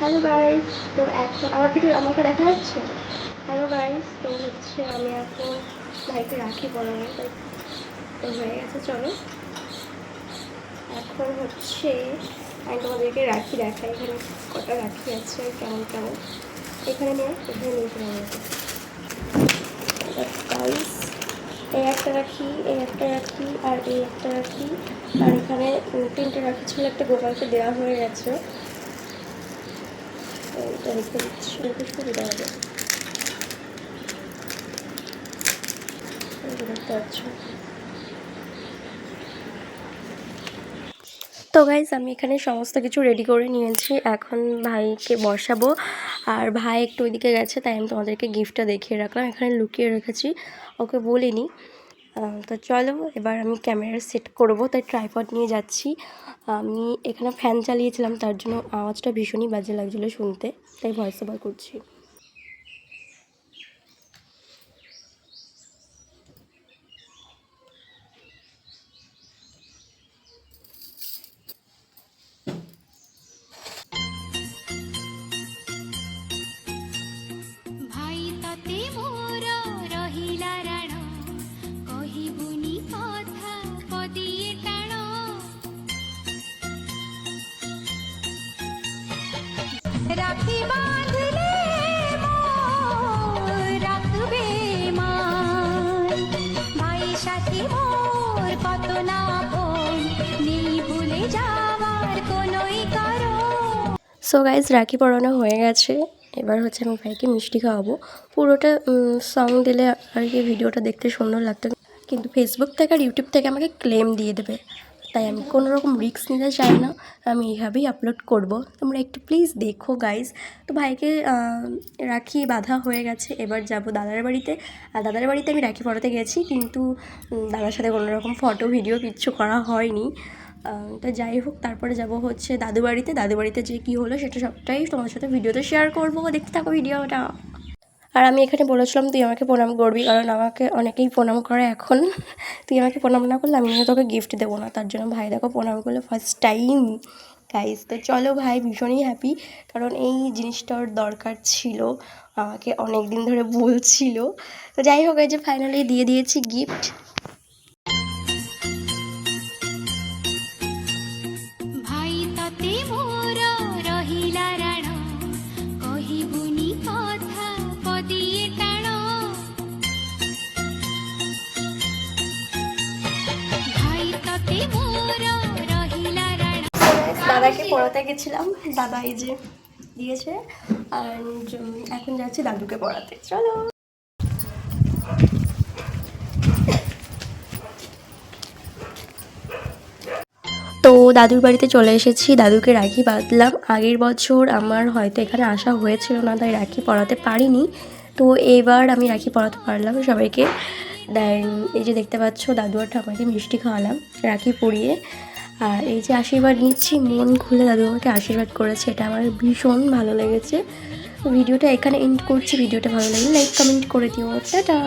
Hello guys তো এখন আমার ভিডিও আমাকে দেখা যাচ্ছে? হ্যালো গাইস তো হচ্ছে আমি এখন ভাইকে রাখি তাই তো হয়ে গেছে, চলো। এখন হচ্ছে আমি তোমাদেরকে রাখি, দেখাই এখানে কটা রাখি আছে, কেমন কেমন। এখানে নিয়ে এখানে নিয়ে চলে গাইস এই একটা রাখি, এই একটা রাখি, আর এই একটা রাখি। আর এখানে তিনটে রাখি ছিল, একটা গোপালকে দেওয়া হয়ে গেছে। তো গাইজ আমি এখানে সমস্ত কিছু রেডি করে নিয়েছি। এখন ভাইকে বসাবো। আর ভাই একটু ওইদিকে গেছে, তাই আমি তোমাদেরকে গিফটটা দেখিয়ে রাখলাম। এখানে লুকিয়ে রেখেছি। ওকে বলিনি। তো চলো, এবার আমি ক্যামেরা সেট করব, তাই ট্রাইপড নিয়ে যাচ্ছি। আমি এখানে ফ্যান চালিয়েছিলাম, তার জন্য আওয়াজটা ভীষণই বাজে লাগছিল শুনতে, তাই ভয়েস ওভার করছি। সো গাইজ রাখি পরানো হয়ে গেছে। এবার হচ্ছে আমি ভাইকে মিষ্টি খাওয়াবো। পুরোটা সং দিলে আর কি ভিডিওটা দেখতে সুন্দর লাগতো। কিন্তু ফেসবুক থেকে আর ইউটিউব থেকে আমাকে ক্লেম দিয়ে দেবে। তাই আমি কোনো রকম রিস্ক নিতে চাই না। আমি এইভাবেই আপলোড করব। তোমরা একটু প্লিজ দেখো গাইজ তো ভাইকে রাখি বাঁধা হয়ে গেছে। এবার যাব দাদার বাড়িতে। আর দাদার বাড়িতে আমি রাখি পরাতে গেছি, কিন্তু দাদার সাথে কোনো রকম ফটো ভিডিও কিচ্ছু করা হয়নি। তো যাই হোক, তারপরে যাব হচ্ছে দাদু বাড়িতে। দাদু বাড়িতে যে কী হলো সেটা সবটাই তোমাদের সাথে ভিডিওতে শেয়ার করব। দেখতে থাকো ভিডিওটা আর আমি এখানে বলেছিলাম, তুই আমাকে প্রণাম করবি, কারণ আমাকে অনেকেই প্রণাম করে এখন। তুই আমাকে প্রণাম না করলে আমি তোকে গিফট দেবো না। তার জন্য ভাই দেখো প্রণাম করলে ফার্স্ট টাইম গাইজ তো চলো ভাই, ভীষণই হ্যাপি কারণ এই জিনিসটার দরকার ছিল, আমাকে অনেক দিন ধরে বলছিল তো যাই হোক, এই যে ফাইনালি দিয়ে দিয়েছি গিফট দাদাকে পড়াতে গেছিলাম। দাদা এই যে দিয়েছে। আর এখন যাচ্ছি দাদুকে পড়াতে। চলো। তো দাদুর বাড়িতে চলে এসেছি। দাদুকে রাখি বাঁধলাম। আগের বছর আমার হয়তো এখানে আসা হয়েছিল না, তাই রাখি পড়াতে পারিনি। তো এবার আমি রাখি পরাতে পারলাম সবাইকে। দেন এই যে দেখতে পাচ্ছ দাদু আর ঠাকুমাকে মিষ্টি খাওয়ালাম, রাখি পরিয়ে আর এই যে আশীর্বাদ নিচ্ছি, মন খুলে দাদু আমাকে আশীর্বাদ করেছে, এটা আমার ভীষণ ভালো লেগেছে। ভিডিওটা এখানে এন্ড করছি, ভিডিওটা ভালো লাগলে লাইক কমেন্ট করে দিও। টাটা!